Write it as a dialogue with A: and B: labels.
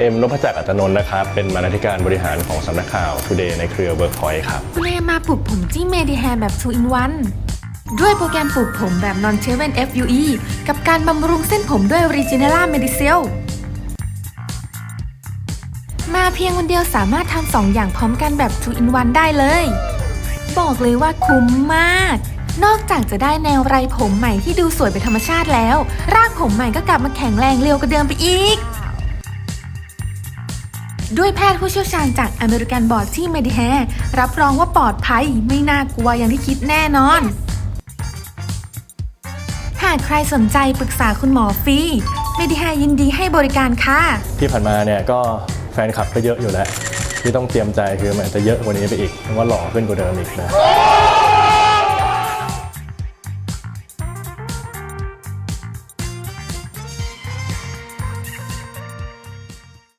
A: เอ็มนพจักรอัตนนท์นะครับ เป็นบรรณาธิการบริหารของสำนักข่าว Today ในเครือ Workpoint ครับ
B: คุณเอมาปลูกผมที่เมดิแฮร์แบบ 2 in 1 ด้วยโปรแกรมปลูกผมแบบ non s h a v e n FUE กับการบำรุงเส้นผมด้วย Regeneron Medicel มาเพียงวันเดียวสามารถทำสองอย่างพร้อมกันแบบ 2 in 1 ได้เลย บอกเลยว่าคุ้มมาก นอกจากจะได้แนวไรผมใหม่ที่ดูสวยเป็นธรรมชาติแล้ว รากผมใหม่ก็กลับมาแข็งแรงเร็วกว่าเดิมไปอีก ด้วยแพทย์ผู้เชี่ยวชาญจากอเมริกันบอร์ดที่เมดิแฮร์รับรองว่าปลอดภัยไม่น่ากลัวอย่างที่คิดแน่นอน หากใครสนใจปรึกษาคุณหมอฟรีเมดิแฮร์ยินดีให้บริการค่ะ
A: ที่ผ่านมาเนี่ยก็แฟนคลับก็เยอะอยู่แล้ว ที่ต้องเตรียมใจคือมันจะเยอะกว่านี้ไปอีกเพราะว่าหล่อขึ้นกว่าเดิมอีกนะ